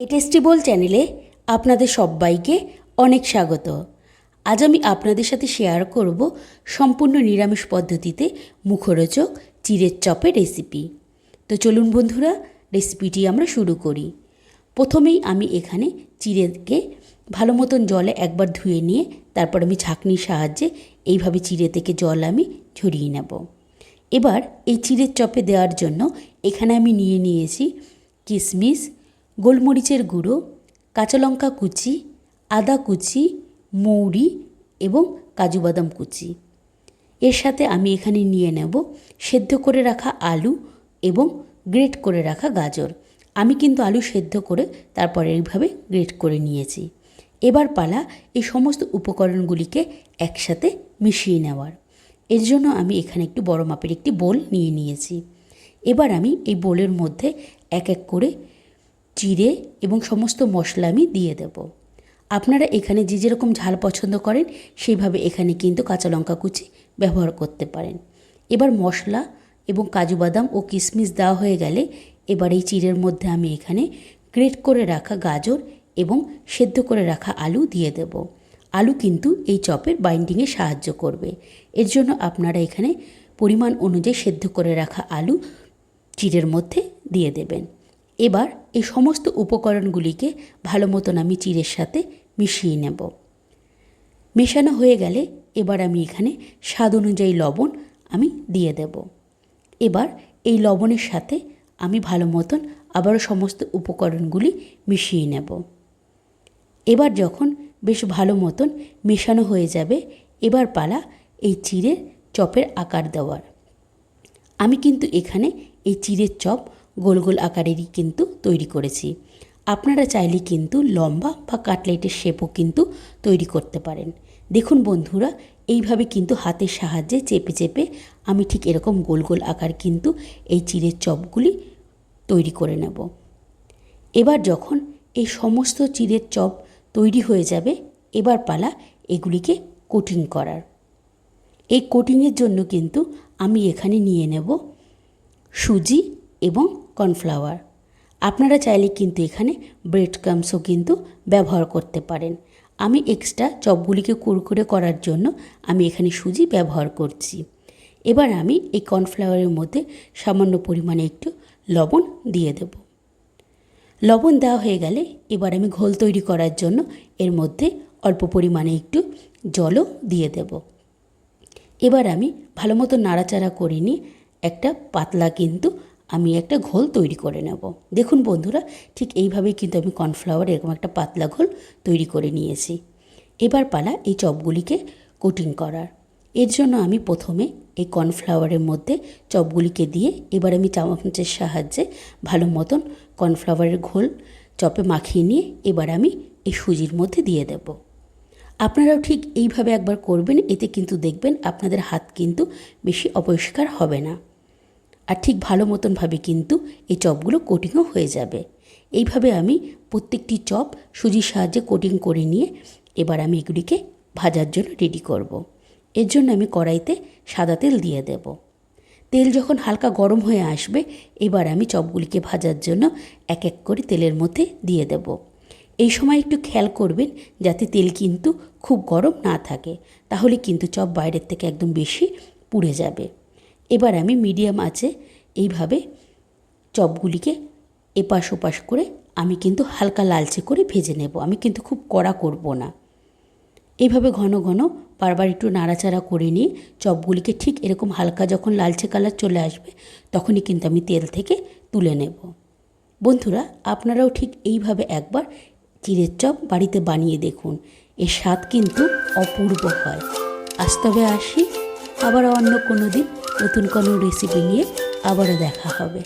টেস্টিবল চ্যানেলে আপনাদের সবাইকে অনেক স্বাগত। আজ আমি আপনাদের সাথে শেয়ার করব সম্পূর্ণ নিরামিষ পদ্ধতিতে মুখরোচক চিড়ের চপের রেসিপি। তো চলুন বন্ধুরা, রেসিপিটি আমরা শুরু করি। প্রথমেই আমি এখানে চিড়েকে ভালো মতন জলে একবার ধুয়ে নিয়ে তারপর আমি ছাঁকনির সাহায্যে এইভাবে চিড়ে থেকে জল আমি ঝরিয়ে নেব। এবার এই চিড়ের চপে দেওয়ার জন্য এখানে আমি নিয়ে নিয়েছি কিশমিশ গোলমরিচের গুঁড়ো, কাঁচা লঙ্কা কুচি, আদা কুচি, মৌরি এবং কাজু বাদাম কুচি। এর সাথে আমি এখানে নিয়ে নেব সেদ্ধ করে রাখা আলু এবং গ্রেট করে রাখা গাজর। আমি কিন্তু আলু সেদ্ধ করে তারপরে এইভাবে গ্রেট করে নিয়েছি। এবার পালা এই সমস্ত উপকরণগুলিকে একসাথে মিশিয়ে নেওয়ার। এর জন্য আমি এখানে একটু বড় মাপের একটি বোল নিয়ে নিয়েছি। এবার আমি এই বোলের মধ্যে এক এক করে চিড়ে এবং সমস্ত মশলা আমি দিয়ে দেব। আপনারা এখানে যে যেরকম ঝাল পছন্দ করেন, সেইভাবে এখানে কিন্তু কাঁচা লঙ্কা কুচি ব্যবহার করতে পারেন। এবার মশলা এবং কাজু বাদাম ও কিশমিশ দেওয়া হয়ে গেলে এবার এই চিড়ের মধ্যে আমি এখানে গ্রেট করে রাখা গাজর এবং সেদ্ধ করে রাখা আলু দিয়ে দেব। আলু কিন্তু এই চপের বাইন্ডিংয়ে সাহায্য করবে। এর জন্য আপনারা এখানে পরিমাণ অনুযায়ী সেদ্ধ করে রাখা আলু চিড়ের মধ্যে দিয়ে দেবেন। এবার এই সমস্ত উপকরণগুলিকে ভালো মতন আমি চিড়ের সাথে মিশিয়ে নেব। মেশানো হয়ে গেলে এবার আমি এখানে স্বাদ অনুযায়ী লবণ আমি দিয়ে দেব। এবার এই লবণের সাথে আমি ভালো মতন আবারও সমস্ত উপকরণগুলি মিশিয়ে নেব। এবার যখন বেশ ভালো মতন মেশানো হয়ে যাবে, এবার পালা এই চিড়ের চপের আকার দেওয়ার। আমি কিন্তু এখানে এই চিড়ের চপ গোল গোল আকারেরই কিন্তু তৈরি করেছি। আপনারা চাইলে কিন্তু লম্বা বা কাটলেটের শেপও কিন্তু তৈরি করতে পারেন। দেখুন বন্ধুরা, এইভাবে কিন্তু হাতের সাহায্যে চেপে চেপে আমি ঠিক এরকম গোল গোল আকার কিন্তু এই চিড়ের চপগুলি তৈরি করে নেব। এবার যখন এই সমস্ত চিড়ের চপ তৈরি হয়ে যাবে, এবার পালা এগুলিকে কোটিং করার। এই কোটিংয়ের জন্য কিন্তু আমি এখানে নিয়ে নেব সুজি এবং কর্নফ্লাওয়ার। আপনারা চাইলে কিন্তু এখানে ব্রেড ক্রামসও কিন্তু ব্যবহার করতে পারেন। আমি এক্সট্রা চপগুলিকে কুরকুরে করার জন্য আমি এখানে সুজি ব্যবহার করছি। এবার আমি এই কর্নফ্লাওয়ারের মধ্যে সামান্য পরিমাণে একটু লবণ দিয়ে দেব। লবণ দেওয়া হয়ে গেলে এবার আমি ঘোল তৈরি করার জন্য এর মধ্যে অল্প পরিমাণে একটু জলও দিয়ে দেব। এবার আমি ভালো মতো নাড়াচাড়া করে নিয়ে একটা পাতলা কিন্তু আমি একটা ঘোল তৈরি করে নেব। দেখুন বন্ধুরা, ঠিক এইভাবেই কিন্তু আমি কর্নফ্লাওয়ার এরকম একটা পাতলা ঘোল তৈরি করে নিয়েছি। এবার পালা এই চপগুলিকে কোটিং করার। এর জন্য আমি প্রথমে এই কর্নফ্লাওয়ারের মধ্যে চপগুলিকে দিয়ে এবার আমি চামচের সাহায্যে ভালো মতন কর্নফ্লাওয়ারের ঘোল চপে মাখিয়ে নিয়ে এবার আমি এই সুজির মধ্যে দিয়ে দেব। আপনারাও ঠিক এইভাবে একবার করবেন, এতে কিন্তু দেখবেন আপনাদের হাত কিন্তু বেশি অপরিষ্কার হবে না। আর ঠিক ভালো মতনভাবে কিন্তু এই চপগুলো কোটিংও হয়ে যাবে। এইভাবে আমি প্রত্যেকটি চপ সুজির সাহায্যে কোটিং করে নিয়ে এবার আমি এগুলিকে ভাজার জন্য রেডি করব। এর জন্য আমি কড়াইতে সাদা তেল দিয়ে দেব। তেল যখন হালকা গরম হয়ে আসবে, এবার আমি চপগুলিকে ভাজার জন্য এক এক করে তেলের মধ্যে দিয়ে দেব। এই সময় একটু খেয়াল করবেন যাতে তেল কিন্তু খুব গরম না থাকে, তাহলে কিন্তু চপ বাইরের থেকে একদম বেশি পুড়ে যাবে। এবার আমি মিডিয়াম আছে, এইভাবে চপগুলিকে এপাশ ওপাশ করে আমি কিন্তু হালকা লালচে করে ভেজে নেব। আমি কিন্তু খুব কড়া করব না। এইভাবে ঘন ঘন বারবার একটু নাড়াচাড়া করে নিয়ে চপগুলিকে ঠিক এরকম হালকা যখন লালচে কালার চলে আসবে, তখনই কিন্তু আমি তেল থেকে তুলে নেব। বন্ধুরা, আপনারাও ঠিক এইভাবে একবার চিড়ের চপ বাড়িতে বানিয়ে দেখুন। এর স্বাদ কিন্তু অপূর্ব হয়। আজ তবে আসি। আবার অন্য কোনো দিন নতুন কোনো রেসিপি নিয়ে আবারও দেখা হবে।